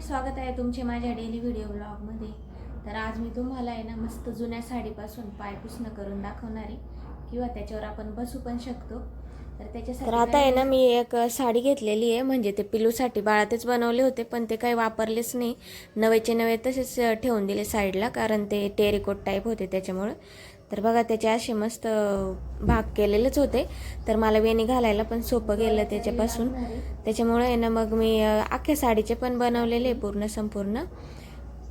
स्वागत आहे तुमचे माझ्या डेली व्हिडिओ ब्लॉगमध्ये तर आज मी तुम्हाला आहे ना मस्त जुन्या साडीपासून पाय पुसणं करून दाखवणार आहे. किंवा त्याच्यावर आपण बसू पण शकतो. तर त्याच्यासाठी तर आता आहे ना मी एक साडी घेतलेली आहे. म्हणजे ते पिलूसाठी बाळातच बनवले होते पण ते काही वापरलेच नाही. नवेचे नवे तसेच ठेवून दिले साईडला कारण ते टेरिकोट टाईप होते त्याच्यामुळं. तर बघा त्याचे असे मस्त भाग केलेलेच होते. तर मला वेणी घालायला पण सोपं गेलं त्याच्यापासून. त्याच्यामुळे आहे ना मग मी अख्ख्या साडीचे पण बनवलेले पूर्ण संपूर्ण.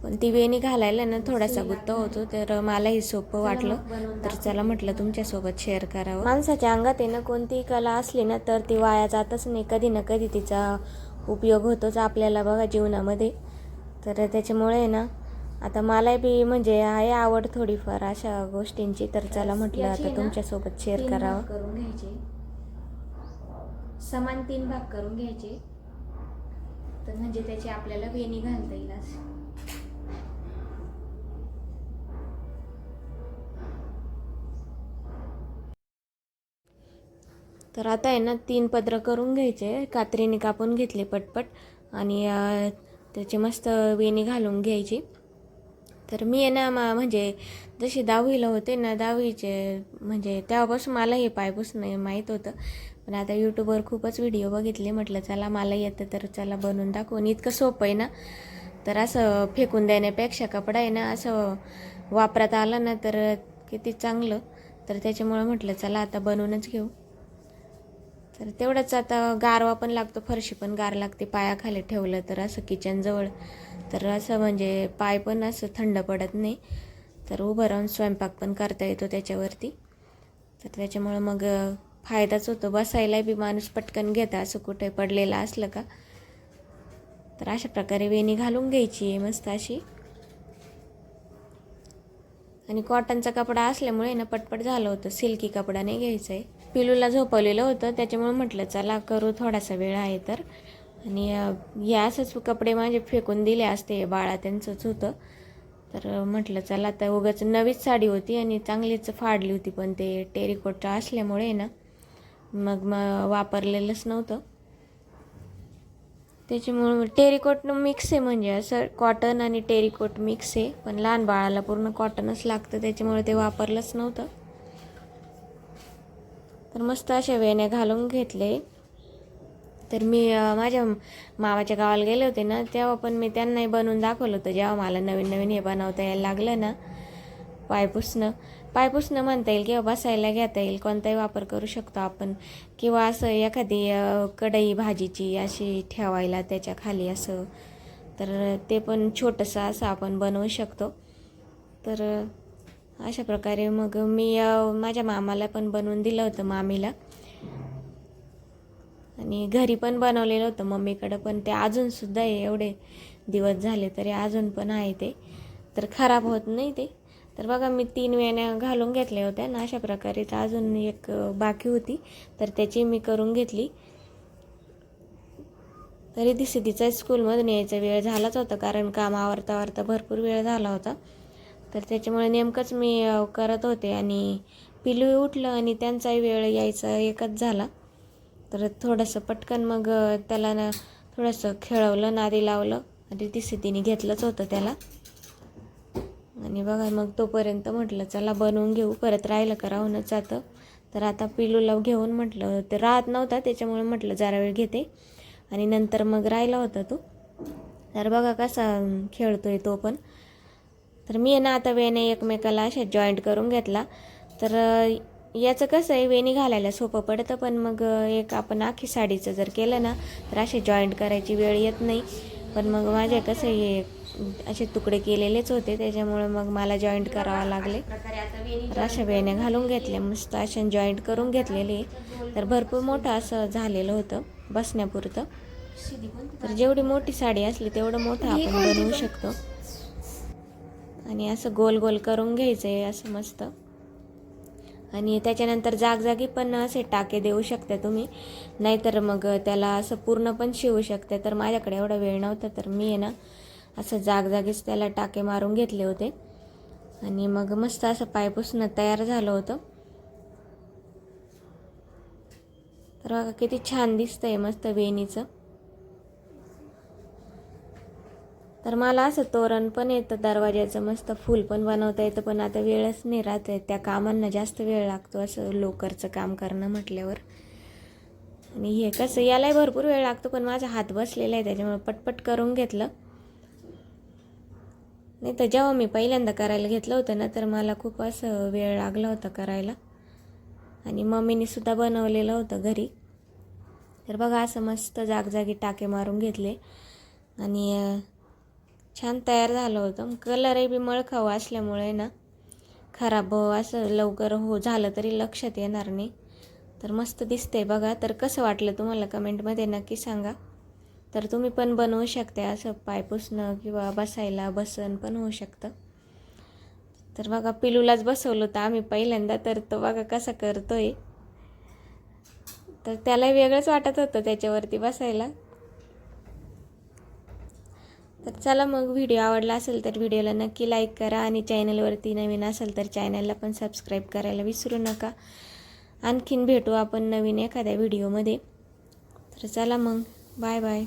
पण ती वेणी घालायला ना थोडासा गुत्ता होतो तर मलाही सोपं वाटलं. तर चला म्हटलं तुमच्यासोबत शेअर करावं. माणसाच्या अंगात आहे ना कोणतीही कला असली ना तर ती वाया जातच नाही. कधी ना कधी तिचा उपयोग होतोच आपल्याला बघा जीवनामध्ये. तर त्याच्यामुळे ना आता मला बी म्हणजे आहे आवड थोडीफार अशा गोष्टींची. तर चला म्हटलं आता तुमच्यासोबत शेअर करावं. करून घ्यायचे. समान तीन भाग करून घ्यायचे. तर म्हणजे त्याची आपल्याला वेणी घालता येईल असं. तर आता आहे ना तीन पत्र करून घ्यायचे. कात्रीने कापून घेतले पटपट. आणि त्याची मस्त वेणी घालून घ्यायची. तर मी आहे ना मा- म्हणजे जशी दहावीला होते ना दहावीचे म्हणजे तेव्हापासून मला हे पायपूसणं माहीत होतं. पण आता यूट्यूबवर खूपच व्हिडिओ बघितले म्हटलं चला मला येतं तर चला बनवून दाखवून इतकं सोपं आहे ना. तर असं फेकून देण्यापेक्षा कपडा आहे ना असं वापरात आलं ना तर किती चांगलं. तर त्याच्यामुळं म्हटलं चला आता बनवूनच घेऊ. तर तेवढंच आता गारवा पण लागतो फरशी पण गार लागते पायाखाली ठेवलं तर असं किचनजवळ तर असं म्हणजे पाय पण असं थंड पडत नाही. तर उभं राहून स्वयंपाक पण करता येतो त्याच्यावरती. तर त्याच्यामुळं मग फायदाच होतो. बसायला बी माणूस पटकन घेता असं कुठे पडलेलं असलं का? तर अशा प्रकारे वेणी घालून घ्यायची आहे मस्त अशी. आणि कॉटनचा कपडा असल्यामुळे ना पटपट झालं होतं. सिल्की कपडा नाही घ्यायचा आहे. पिलूला झोपवलेलं होतं. त्याच्यामुळे म्हटलं चला करू थोडासा वेळ आहे तर. आणि हे असंच कपडे माझे फेकून दिले असते बाळा त्यांचंच होतं. तर म्हटलं चला आता उगाच नवीच साडी होती आणि चांगलीच फाडली होती पण ते टेरिकोटच्या असल्यामुळे ना मग मग वापरलेलंच नव्हतं. त्याच्यामुळे टेरिकोट मिक्स आहे म्हणजे असं कॉटन आणि टेरिकोट मिक्स आहे पण लहान बाळाला पूर्ण कॉटनच लागतं त्याच्यामुळे ते वापरलंच नव्हतं. तर मस्त अशा वेण्या घालून घेतले. तर मी माझ्या मामाच्या गावाला गेले होते ना तेव्हा पण मी त्यांनाही बनवून दाखवलं होतं. जेव्हा मला नवीन नवीन हे बनवता यायला लागलं ना पायपुसणं पायपुसणं म्हणता येईल किंवा बसायला घेता येईल. कोणताही वापर करू शकतो आपण. किंवा असं एखादी कढई भाजीची अशी ठेवायला त्याच्याखाली असं. तर ते पण छोटंसं असं आपण बनवू शकतो. तर अशा प्रकारे मग मी माझ्या मामाला पण बनवून दिलं होतं मामीला. आणि घरी पण बनवलेलं होतं. मम्मीकडं पण ते अजूनसुद्धा आहे एवढे दिवस झाले तरी अजून पण आहे ते. तर खराब होत नाही ते. तर बघा मी तीन वेण्या घालून घेतल्या होत्या ना अशा प्रकारे तर अजून एक बाकी होती. तर त्याची मी करून घेतली. तरी दिसे तिचा स्कूलमधून यायचा वेळ झालाच होता कारण काम आवरता आवरता भरपूर वेळ झाला होता. तर त्याच्यामुळे नेमकंच मी करत होते आणि पिलू उठलं आणि त्यांचाही वेळ यायचा एकच झाला. तर थोडंसं पटकन मग त्याला ना थोडंसं खेळवलं नादी लावलं. आणि तिथे तिने घेतलंच होतं त्याला. आणि बघा मग तोपर्यंत म्हटलं चला बनवून घेऊ. परत राहिलं का? राहूनच जातं. तर आता पिलूला घेऊन म्हटलं ते राहत नव्हता त्याच्यामुळे म्हटलं जरा वेळ घेते. आणि नंतर मग राहिला होता तो. तर बघा कसा खेळतो खेळतोय तो पण. तर मी आहे ना आता वेणे एकमेकाला अशा जॉईंट करून घेतला. तर याचं कसं आहे वेणी घालायला सोपं पडतं पण मग एक आपण आखी साडीचं जर केलं ना तर असे जॉईंट करायची वेळ येत नाही. पण मग माझे कसं हे असे तुकडे केलेलेच होते त्याच्यामुळे मग मला जॉईंट करावं लागले. तर अशा वेण्या घालून घेतल्या मस्त अशा जॉईंट करून घेतलेले. तर भरपूर मोठं असं झालेलं होतं बसण्यापुरतं. तर जेवढी मोठी साडी असली तेवढं मोठं आपण बनवू शकतो. आणि असं गोल गोल करून घ्यायचं आहे असं मस्त. आणि त्याच्यानंतर जागजागी पण असे टाके देऊ शकता तुम्ही. नाहीतर मग त्याला असं पूर्ण पण शिवू शकते. तर माझ्याकडे एवढा वेळ नव्हता तर मी आहे ना असं जागजागीच त्याला टाके मारून घेतले होते. आणि मग मस्त असं पायपुसणं तयार झालं होतं. तर बघा किती छान दिसतंय मस्त वेणीचं. तर मला असं तोरण पण येतं दरवाज्याचं मस्त फूल पण बनवता येतं पण आता वेळच नाही राहत आहे. त्या कामांना जास्त वेळ लागतो असं लोकरचं काम करणं म्हटल्यावर. आणि हे कसं यालाही भरपूर वेळ लागतो पण माझा हात बसलेला आहे त्याच्यामुळे पटपट करून घेतलं. नाही तर जेव्हा मी पहिल्यांदा करायला घेतलं होतं ना तर मला खूप असं वेळ लागला होता करायला. आणि मम्मीने सुद्धा बनवलेलं होतं घरी. तर बघा असं मस्त जागजागी टाके मारून घेतले. आणि छान तयार झालं होतं. कलरही बी मळखाऊ असल्यामुळे ना खराब हो असं लवकर हो झालं तरी लक्षात येणार नाही. तर मस्त दिसते बघा. तर कसं वाटलं तुम्हाला कमेंटमध्ये नक्की सांगा. तर तुम्ही पण बनवू शकता असं पाय पुसणं किंवा बसायला बसन पण होऊ शकतं. तर बघा पिलूलाच बसवलं होतं आम्ही पहिल्यांदा. तर तो बघा कसा करतोय. तर त्याला वेगळंच वाटत होतं त्याच्यावरती बसायला. तर चला मग व्हिडिओ आवडला असेल तर व्हिडिओला नक्की लाईक करा आणि चॅनलवरती नवीन असेल तर चॅनलला पण सबस्क्राईब करायला विसरू नका. आणखीन भेटू आपण नवीन एखाद्या व्हिडिओमध्ये तर चला मग बाय बाय